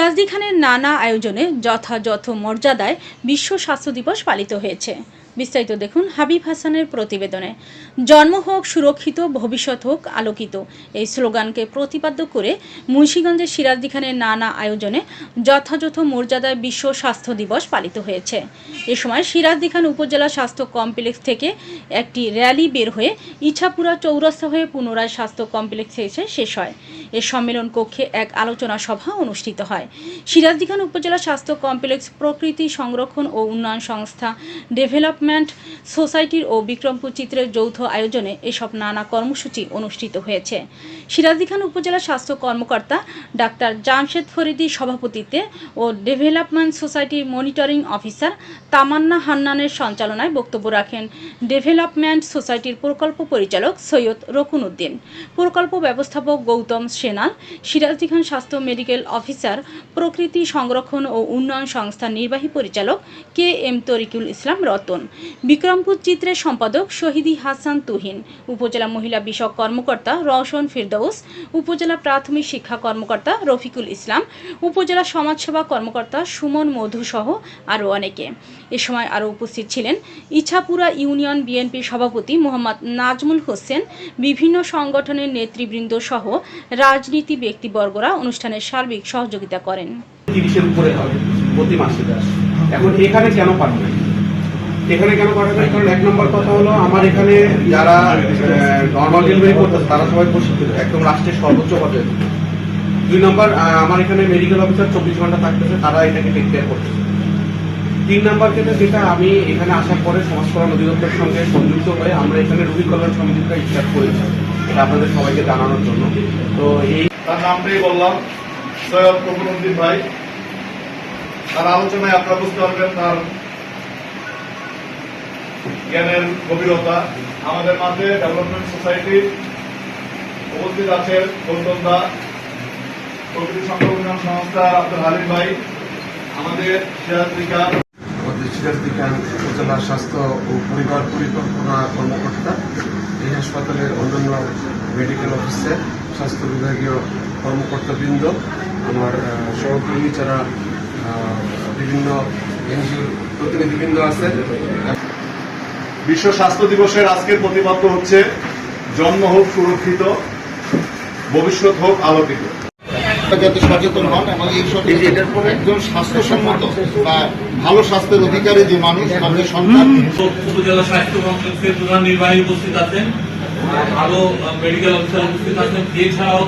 সিরাজদি খানের নানা আয়োজনে যথাযথ মর্যাদায় বিশ্ব স্বাস্থ্য দিবস পালিত হয়েছে। বিস্তারিত দেখুন হাবিব হাসানের প্রতিবেদনে। জন্ম হোক, সুরক্ষিত, ভবিষ্যৎ হোক, আলোকিত। এই স্লোগানকে প্রতিপাদ্য করে মুন্সীগঞ্জের সিরাজদি খানের নানা আয়োজনে যথাযথ মর্যাদায় বিশ্ব স্বাস্থ্য দিবস পালিত হয়েছে। এ সময় সিরাজদি খান উপজেলা স্বাস্থ্য কমপ্লেক্স থেকে একটি র্যালি বের হয়ে ইছাপুরা চৌরাস্তা হয়ে পুনরায় স্বাস্থ্য কমপ্লেক্সে এসে শেষ হয়। এ সম্মেলন কক্ষে এক আলোচনা সভা অনুষ্ঠিত হয়। সিরাজদি খান উপজেলা স্বাস্থ্য কমপ্লেক্স প্রকৃতি সংরক্ষণ ও উন্নয়ন সংস্থা ডেভেলপমেন্ট সোসাইটির ও বিক্রমপুর চিত্রের যৌথ আয়োজনে এসব নানা কর্মসূচি অনুষ্ঠিত হয়েছে। সিরাজদিখান উপজেলা স্বাস্থ্য কর্মকর্তা ডাক্তার জামশেদ ফরিদি সভাপতিত্বে ও ডেভেলপমেন্ট সোসাইটির মনিটরিং অফিসার তামান্না হান্নানের সঞ্চালনায় বক্তব্য রাখেন ডেভেলপমেন্ট সোসাইটির প্রকল্প পরিচালক সৈয়দ রকুন উদ্দিন। প্রকল্প ব্যবস্থাপক গৌতম সেনাল সিরাজদি খান স্বাস্থ্য মেডিকেল অফিসার, প্রকৃতি সংরক্ষণ ও উন্নয়ন সংস্থার নির্বাহী পরিচালক কে এম তরিকুল ইসলাম রতন, বিক্রমপুর চিত্রের সম্পাদক শহীদি হাসান তুহিন, উপজেলা মহিলা বিষয়ক কর্মকর্তা রওশন ফিরদৌস, উপজেলা প্রাথমিক শিক্ষা কর্মকর্তা রফিকুল ইসলাম, উপজেলা সমাজসেবা কর্মকর্তা সুমন মধু সহ আরও অনেকে। এ সময় আরও উপস্থিত ছিলেন ইছাপুরা ইউনিয়ন বিএনপির সভাপতি মোহাম্মদ নাজমুল হোসেন, বিভিন্ন সংগঠনের নেতৃবৃন্দ সহ রাজনীতি ব্যক্তিবর্গরা অনুষ্ঠানের সার্বিক সহযোগিতা করেন। তিরিশের উপরে হয় প্রতি মাসে এখন এখানে কেন পাঠানো এখানে কেন পাঠানো কারণ এক নম্বর কথা হলো, আমার এখানে যারা নর্মাল ডেলিভারি করতেছে, তারা সবাই প্রশিক্ষিত, একদম রাষ্ট্রের সর্বোচ্চ পর্যায়ে। দুই নম্বর আমার এখানে মেডিকেল অফিসার চব্বিশ ঘণ্টা থাকতেছে, তারা এটাকে টেক কেয়ার করতেছে। তিন নাম্বার যেটা যেটা, আমি এখানে আসার পরে সমাজ কল্যাণ অধিদপ্তরের সঙ্গে সংযুক্ত হয়ে আমরা এখানে রুগী কল্যাণ সমিতিটা স্টার্ট করেছি। আপনাদের সবাইকে জানানোর জন্য। তো এই তার নামটাই বললাম, সৈয়দ কবরুদ্দিন ভাই। তার আলোচনায় আপনারা বুঝতে পারবেন তার জ্ঞানের গভীরতা। আমাদের মাঝে ডেভেলপমেন্ট সোসাইটির উপস্থিত আছেন গৌতম দা প্রকৃতি সংরক্ষণ সংস্থা আব্দুল হালিম ভাই। আমাদের সিরাজ বিকাশ আমাদের সিরাজদিখান উপজেলা স্বাস্থ্য ও পরিবার পরিকল্পনা কর্মকর্তা মেডিকেল অফিসে স্বাস্থ্য বিভাগীয় কর্মকর্তাবৃন্দ, আমার সহকর্মী যারা বিভিন্ন এনজিওর প্রতিনিধিবৃন্দ আছেন। বিশ্ব স্বাস্থ্য দিবসের আজকের প্রতিপাদ্য হচ্ছে, জন্ম হোক সুরক্ষিত, ভবিষ্যৎ হোক আলোকিত। যাতে সচেতন হন এবং এই সব একজন স্বাস্থ্যসম্মত বা ভালো স্বাস্থ্যের অধিকারী যে মানুষ তাদের সন্তান উপজেলা স্বাস্থ্য কমপ্লেক্সের প্রধান নির্বাহী উপস্থিত আছেন। ভালো মেডিকেল অফিসার উপস্থিত আছেন। এছাড়াও